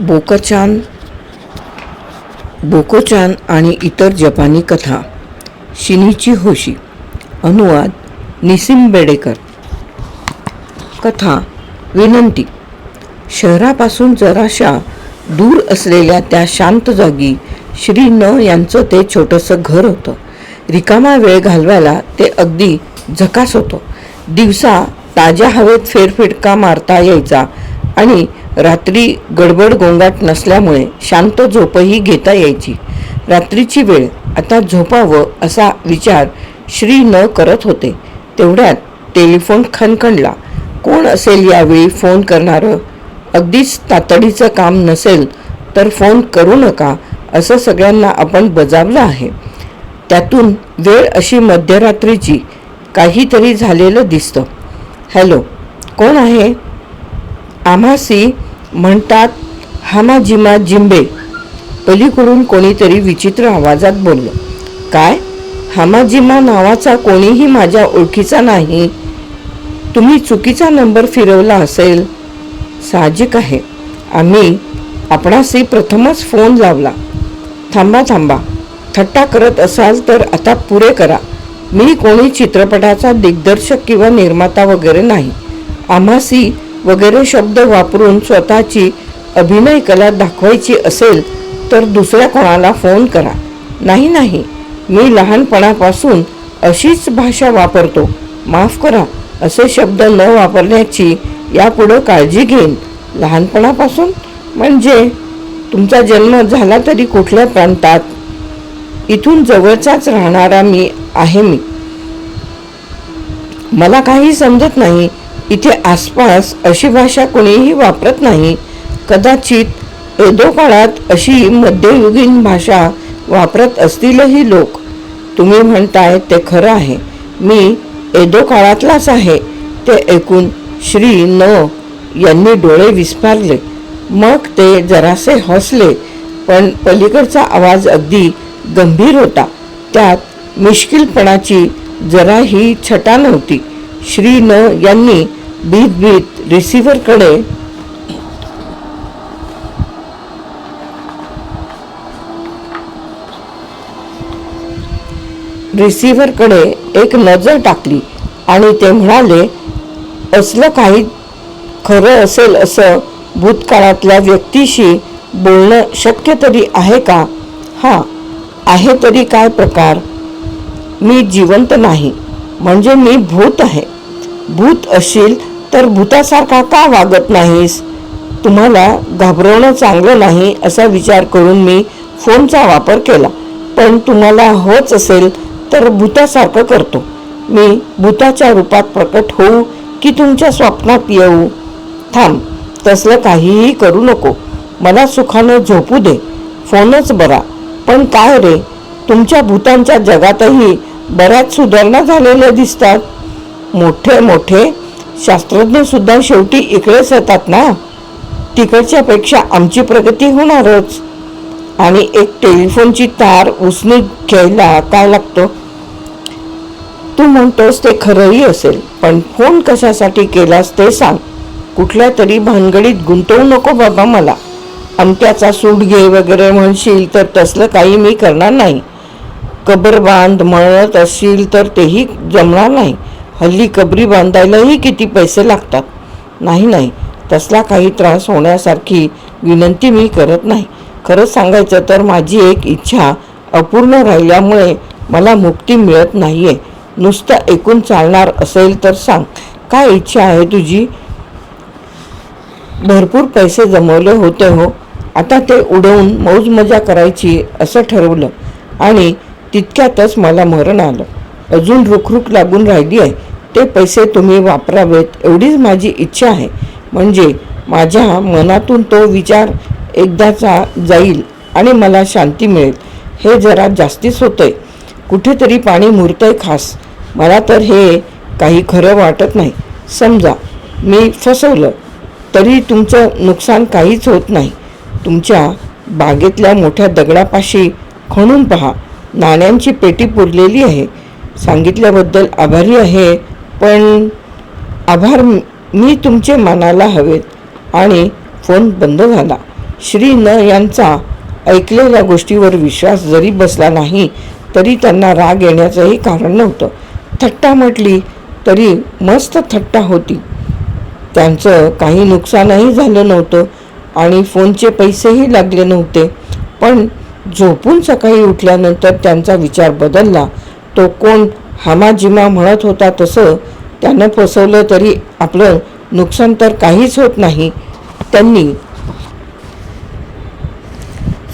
बोकोचान बोकोचान आणि इतर जपानी कथा शिनीची होशी अनुवाद निसिम बेडेकर. कथा विनंती. शहरापासून जराशा दूर असलेल्या त्या शांत जागी श्री न यांचं ते छोटंसं घर होतं. रिकामा वेळ घालवायला ते अगदी झकास होतं. दिवसा ताज्या हवेत फेरफिटका मारता यायचा आणि रात्री गडबड गोंगाट नसल्यामुळे शांत झोपही घेता यायची. रात्रीची वेळ आता झोपावं असा विचार श्री न करत होते. तेवढ्यात टेलिफोन खणखणला कोण असेल यावेळी फोन करणारं? अगदीच तातडीचं काम नसेल तर फोन करू नका असं सगळ्यांना आपण बजावलं आहे. त्यातून वेळ अशी मध्यरात्रीची काहीतरी झालेलं दिसतं. हॅलो कोण आहे? आम्हासी म्हणतात हामाजिमा जिंबे पलीकडून कोणीतरी विचित्र आवाजात बोललं काय? हामाजिमा नावाचा कोणीही माझ्या ओळखीचा नाही? तुम्ही चुकीचा नंबर फिरवला असेल. साहजिक आहे. आम्ही आपणासी प्रथमच फोन लावला. थांबा थांबा. थट्टा करत असाल तर आता पुरे करा. मी कोणी चित्रपटाचा दिग्दर्शक किंवा निर्माता वगैरे नाही. आम्हासी वगैरे शब्द वापरून स्वतःची अभिनय कला दाखवायची असेल तर दुसऱ्या कोणाला फोन करा. नाही नाही. मी लहानपणापासून अशीच भाषा वापरतो. माफ करा. असे शब्द न वापरण्याची यापुढं काळजी घेईन. लहानपणापासून? म्हणजे? तुमचा जन्म झाला तरी कुठल्या प्रांतात? इथून जवळचाच राहणारा मी आहे मी. मला काही समजत नाही. इथे आसपास अशी भाषा कोणीही वापरत नाही. कदाचित एदो काळात अशी मध्ययुगीन भाषा वापरत असतीलही लोक. तुम्ही म्हणताय ते खरं आहे. मी एदो काळातलाच आहे. ते ऐकून श्री न यांनी डोळे विस्फारले मग ते जरासे हसले पण पलीकडचा आवाज अगदी गंभीर होता. त्यात मिश्किलपणाची जराही छटा नव्हती. श्री न यांनी भीत भीत रिसिव्हरकडे रिसिव्हरकडे एक नजर टाकली आणि ते म्हणाले असलं काही खरं असेल असं भूतकाळातल्या व्यक्तीशी बोलणं शक्य तरी आहे का? हां आहे तरी काय प्रकार? मी जिवंत नाही म्हणजे मी भूत आहे. भूत असशील तर भूतासारखा का वागत नाहीस? तुम्हाला घाबरवणं चांगलं नाही असा विचार करून मी फोनचा वापर केला. पण तुम्हाला होच असेल तर भूतासारखं करतो. मी भूताच्या रूपात प्रकट होऊ की तुमच्या स्वप्नात येऊ? थांब तसलं काहीही करू नको. मला सुखानं झोपू दे. फोनच बरा. पण काय रे? तुमच्या भूतांच्या जगातही बऱ्याच सुधारणा झालेल्या दिसतात. मोठे मोठे शास्त्रज्ञ सुद्धा शेवटी इकडेच येतात ना? तिकडच्यापेक्षा आमची प्रगती होणारच. आणि एक टेलिफोनची तार उसने घ्यायला काय लागतो? तू म्हणतोस ते खरंही असेल पण फोन कशासाठी केलास ते सांग. कुठल्या तरी भानगडीत गुंतवू नको बाबा मला. अमक्याचा सूट घे वगैरे म्हणशील तर तसलं काही मी करणार नाही. कबर बांध म्हणत असशील तर तेही जमणार नाही. हल्ली कबरी बांधायलाही किती पैसे लागतात? नाही नाही. तसला काही त्रास होण्यासारखी विनंती मी करत नाही. खरंच सांगायचं तर माझी एक इच्छा अपूर्ण राहिल्यामुळे मला मुक्ती मिळत नाही आहे नुसतं ऐकून चालणार असेल तर सांग. काय इच्छा आहे तुझी? भरपूर पैसे जमवले होते हो. आता ते उडवून मौज मजा करायची असं ठरवलं आणि तितक्यातच मला मरण आलं. अजून रुखरुख लागून राहिली आहे. ते पैसे तुम्ही वापरावेत एवढीच माझी इच्छा आहे. म्हणजे माझ्या मनातून तो विचार एकदाचा जाईल आणि मला शांती मिळेल. हे जरा जास्तीच होतंय. कुठेतरी पाणी मुरतंय खास. मला तर हे काही खरं वाटत नाही. समजा मी फसवलं तरी तुमचं नुकसान काहीच होत नाही. तुमच्या बागेतल्या मोठ्या दगडापाशी खणून पहा. नाण्यांची पेटी पुरलेली आहे. सांगितल्याबद्दल आभारी आहे. पण आभार मी तुमचे मानायला हवेत. आणि फोन बंद झाला. श्री न यांचा ऐकलेल्या गोष्टीवर विश्वास जरी बसला नाही तरी त्यांना राग येण्याचंही कारण नव्हतं. थट्टा म्हटली तरी मस्त थट्टा होती. त्यांचं काही नुकसानही झालं नव्हतं आणि फोनचे पैसेही लागले नव्हते. पण झोपून सकाळी उठल्यानंतर त्यांचा विचार बदलला. तो कोण हामाजिमा म्हणत होता तसं त्यानं फसवलं तरी आपलं नुकसान तर काहीच होत नाही. त्यांनी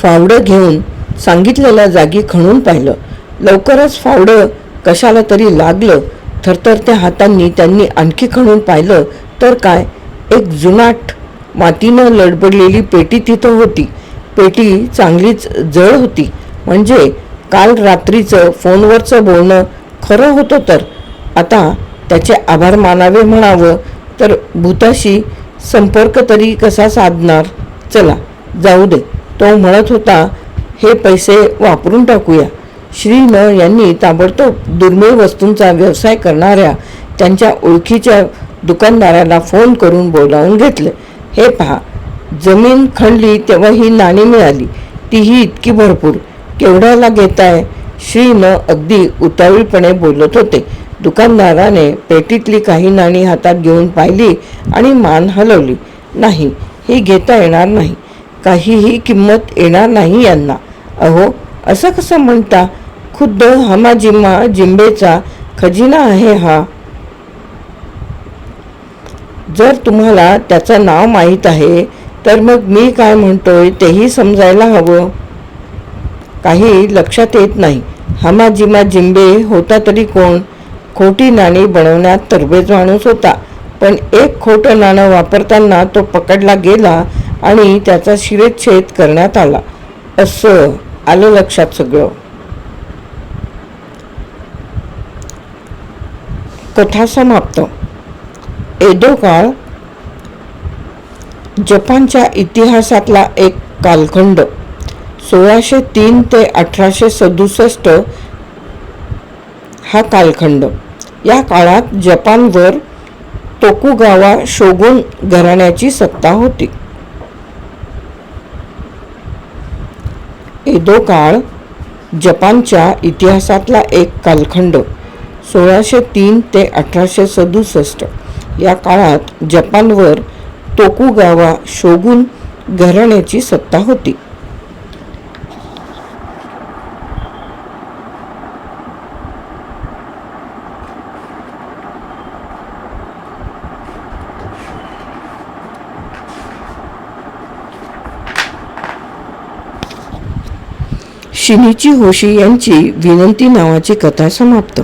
फावडं घेऊन सांगितलेल्या जागी खणून पाहिलं. लवकरच फावडं कशाला तरी लागलं. थरथरत्या हातांनी त्यांनी आणखी खणून पाहिलं तर काय? एक जुनाट मातीनं लडबडलेली पेटी तिथं होती. पेटी चांगलीच जळ होती. म्हणजे काल रात्रीचं फोनवरचं बोलणं खरं होतं तर. आता त्याचे आभार मानावे म्हणावं तर भूताशी संपर्क तरी कसा साधणार? चला जाऊ दे. तो म्हणत होता हे पैसे वापरून टाकूया. श्री न यांनी ताबडतोब दुर्मिळ वस्तूंचा व्यवसाय करणाऱ्या त्यांच्या ओळखीच्या दुकानदाराला फोन करून बोलावून घेतले. हे पहा जमीन खणली तेव्हा ही नाणी मिळाली. तीही इतकी भरपूर. केवढ्याला घेताय? श्रीन अगदी उतावीळपणे बोलत होते. दुकानदाराने पेटीतली काही नाणी हातात घेऊन पाहिली आणि मान हलवली. नाही ही घेता येणार नाही. काहीही किंमत येणार नाही यांना. अहो असं कसं म्हणता? खुद्द हमाजिम्मा जिंबेचा खजिना आहे हा. जर तुम्हाला त्याचं नाव माहीत आहे तर मग मी काय म्हणतोय तेही समजायला हवं. काही लक्षात येत नाही. हमाजिमा जिंबे होता तरी कोण? खोटी नाणी बनवण्यात तरबेज माणूस होता. पण एक खोटं नाणं वापरताना तो पकडला गेला आणि त्याचा शिरेच्छेद करण्यात आला. असं आलं लक्षात सगळं. कथा समाप्त. एदो काळ जपानच्या इतिहासातला एक कालखंड. सोळाशे तीन ते अठराशे सदुसष्ट हा कालखंड. या काळात जपानवर तोकुगावा शोगुन घराण्याची सत्ता होती. एदो काळ जपानच्या इतिहासातला एक कालखंड सोळाशे तीन ते अठराशे सदुसष्ट. या काळात जपानवर तोकुगावा शोगुन घराण्याची सत्ता होती. शिनीची होशी यांची विनंती नावाची कथा समाप्त.